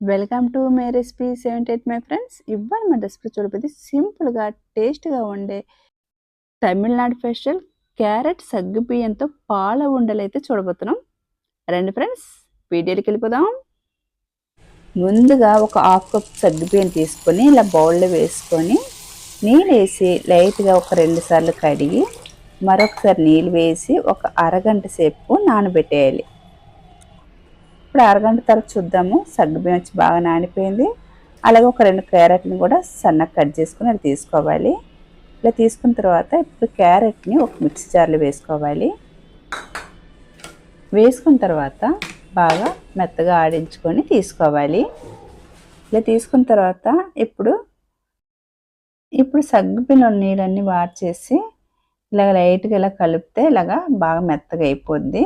Welcome to my recipe seventy eight my friends? ఇవాళ మన recipe చూడబోతే సింపుల్గా టేస్ట్గా ఉండే తమిళనాడు స్పెషల్ క్యారెట్ సగ్గు బియ్యంతో పాల ఉండలు అయితే చూడబోతున్నాం. రండి ఫ్రెండ్స్ వీడియోకి వెళ్ళిపోదాం. ముందుగా ఒక హాఫ్ కప్ సగ్గు బియ్యం తీసుకొని ఇలా బౌల్లో వేసుకొని నీళ్ళు వేసి లైట్గా ఒక రెండు సార్లు కడిగి మరొకసారి నీళ్ళు వేసి ఒక అరగంట సేపు నానబెట్టేయాలి. ఇప్పుడు అరగంట తర్వాత చూద్దాము. సగ్గుబియ్యం వచ్చి బాగా నానిపోయింది. అలాగే ఒక రెండు క్యారెట్ని కూడా సన్నగా కట్ చేసుకుని అది తీసుకోవాలి. ఇలా తీసుకున్న తర్వాత ఇప్పుడు క్యారెట్ని ఒక మిక్సీ జార్లో వేసుకోవాలి. వేసుకున్న తర్వాత బాగా మెత్తగా ఆడించుకొని తీసుకోవాలి. ఇలా తీసుకున్న తర్వాత ఇప్పుడు ఇప్పుడు సగ్గుబియ్యం నీళ్ళన్నీ వార్చేసి ఇలాగ లైట్గా ఇలా కలిపితే ఇలాగా బాగా మెత్తగా అయిపోద్ది.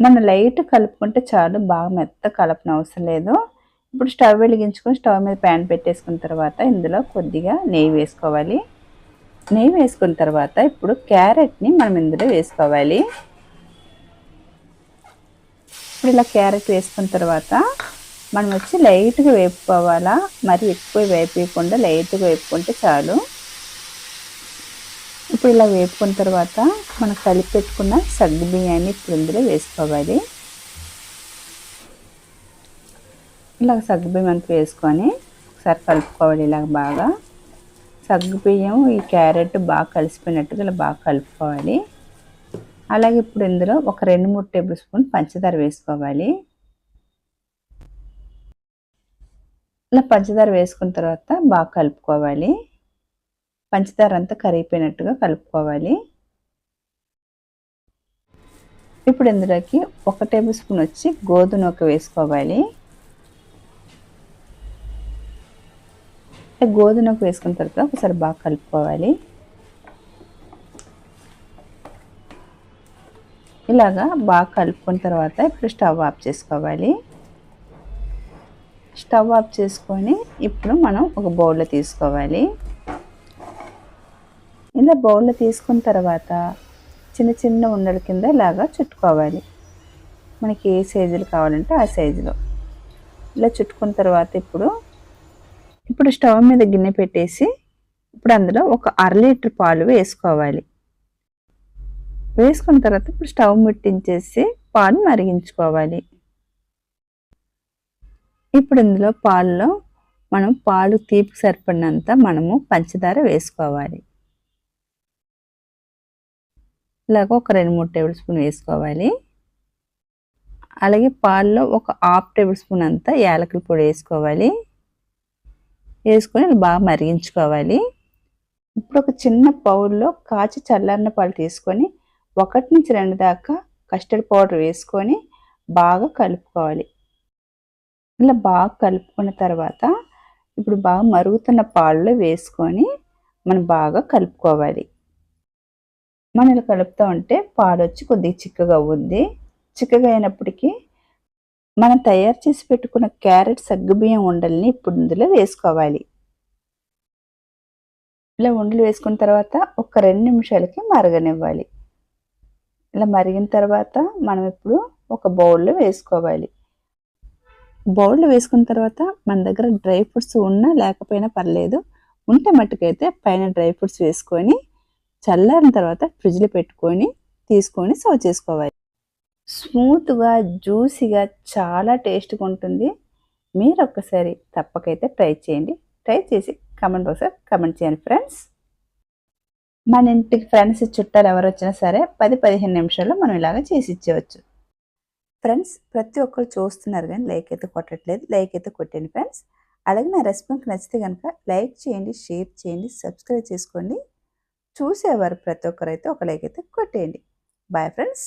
మనం లైట్ కలుపుకుంటే చాలు బాగా మెత్త కలపన అవసరం లేదు. ఇప్పుడు స్టవ్ వెలిగించుకొని స్టవ్ మీద ప్యాన్ పెట్టేసుకున్న తర్వాత ఇందులో కొద్దిగా నెయ్యి వేసుకోవాలి. నెయ్యి వేసుకున్న తర్వాత ఇప్పుడు క్యారెట్ని మనం ఇందులో వేసుకోవాలి. ఇప్పుడు ఇలా క్యారెట్ వేసుకున్న తర్వాత మనం వచ్చి లైట్గా వేపుకోవాలా? మరి ఎక్కువ వేపకుండా లైట్గా వేపుకుంటే చాలు. ఇప్పుడు ఇలా వేపుకున్న తర్వాత మనం కలిపి పెట్టుకున్న సగ్గు బియ్యాన్ని ఇప్పుడు ఇందులో వేసుకోవాలి. ఇలాగ సగ్గు బియ్యం అంతా వేసుకొని ఒకసారి కలుపుకోవాలి ఇలాగ బాగా. సగ్గు బియ్యం ఈ క్యారెట్ బాగా కలిసిపోయినట్టుగా ఇలా బాగా కలుపుకోవాలి. అలాగే ఇప్పుడు ఇందులో ఒక రెండు మూడు టేబుల్ స్పూన్ పంచదార వేసుకోవాలి. ఇలా పంచదార వేసుకున్న తర్వాత బాగా కలుపుకోవాలి. పంచదార అంతా కరిగిపోయినట్టుగా కలుపుకోవాలి. ఇప్పుడు ఇందులోకి ఒక టేబుల్ స్పూన్ వచ్చి గోధుమ నూక వేసుకోవాలి. గోధుమ నూక వేసుకున్న తర్వాత ఒకసారి బాగా కలుపుకోవాలి. ఇలాగా బాగా కలుపుకున్న తర్వాత ఇప్పుడు స్టవ్ ఆఫ్ చేసుకోవాలి. స్టవ్ ఆఫ్ చేసుకొని ఇప్పుడు మనం ఒక బౌల్లో తీసుకోవాలి. ఇలా బౌల్లో తీసుకున్న తర్వాత చిన్న చిన్న ఉండల కింద ఇలాగా చుట్టుకోవాలి. మనకి ఏ సైజులు కావాలంటే ఆ సైజులో. ఇలా చుట్టుకున్న తర్వాత ఇప్పుడు ఇప్పుడు స్టవ్ మీద గిన్నె పెట్టేసి ఇప్పుడు అందులో ఒక అర లీటర్ పాలు వేసుకోవాలి. వేసుకున్న తర్వాత ఇప్పుడు స్టవ్ ముట్టించేసి పాలు మరిగించుకోవాలి. ఇప్పుడు ఇందులో పాలలో మనం పాలు తీపి సరిపడినంత మనము పంచదార వేసుకోవాలి. ఇలాగ ఒక రెండు మూడు టేబుల్ స్పూన్ వేసుకోవాలి. అలాగే పాల్లో ఒక హాఫ్ టేబుల్ స్పూన్ అంతా యాలకుల పొడి వేసుకోవాలి. వేసుకొని బాగా మరిగించుకోవాలి. ఇప్పుడు ఒక చిన్న పౌల్లో కాచి చల్లారిన పాలు తీసుకొని ఒకటి నుంచి రెండు దాకా కస్టర్డ్ పౌడర్ వేసుకొని బాగా కలుపుకోవాలి. ఇలా బాగా కలుపుకున్న తర్వాత ఇప్పుడు బాగా మరుగుతున్న పాలలో వేసుకొని మనం బాగా కలుపుకోవాలి. మనం ఇలా కలుపుతూ ఉంటే పాలు వచ్చి కొద్దిగా చిక్కగా ఉంది చిక్కగా అయినప్పటికీ మనం తయారు చేసి పెట్టుకున్న క్యారెట్ సగ్గుబియ్యం ఉండల్ని ఇప్పుడు ఇందులో వేసుకోవాలి. ఇలా ఉండలు వేసుకున్న తర్వాత ఒక రెండు నిమిషాలకి మరగనివ్వాలి. ఇలా మరిగిన తర్వాత మనం ఇప్పుడు ఒక బౌల్లో వేసుకోవాలి. బౌల్లో వేసుకున్న తర్వాత మన దగ్గర డ్రై ఫ్రూట్స్ ఉన్నా లేకపోయినా పర్లేదు ఉంటే మట్టుకైతే పైన డ్రై ఫ్రూట్స్ వేసుకొని చల్లారిన తర్వాత ఫ్రిడ్జ్లో పెట్టుకొని తీసుకొని సర్వ్ చేసుకోవాలి. స్మూత్గా జ్యూసీగా చాలా టేస్ట్గా ఉంటుంది. మీరు ఒక్కసారి తప్పకైతే ట్రై చేయండి. ట్రై చేసి కమెంట్ బాక్స్లో కమెంట్ చేయండి ఫ్రెండ్స్. మన ఇంటికి ఫ్రెండ్స్ చుట్టాలు ఎవరు వచ్చినా సరే పది పదిహేను నిమిషాల్లో మనం ఇలాగ చేసి ఇచ్చేవచ్చు ఫ్రెండ్స్ ప్రతి ఒక్కరు చూస్తున్నారు కానీ లైక్ అయితే కొట్టట్లేదు. లైక్ అయితే కొట్టండి ఫ్రెండ్స్. అలాగే నా రెస్పాన్స్ నచ్చితే కనుక లైక్ చేయండి షేర్ చేయండి సబ్స్క్రైబ్ చేసుకోండి. చూసేవారు ప్రతి ఒక్కరైతే ఒక లైక్ అయితే కొట్టేయండి. Bye friends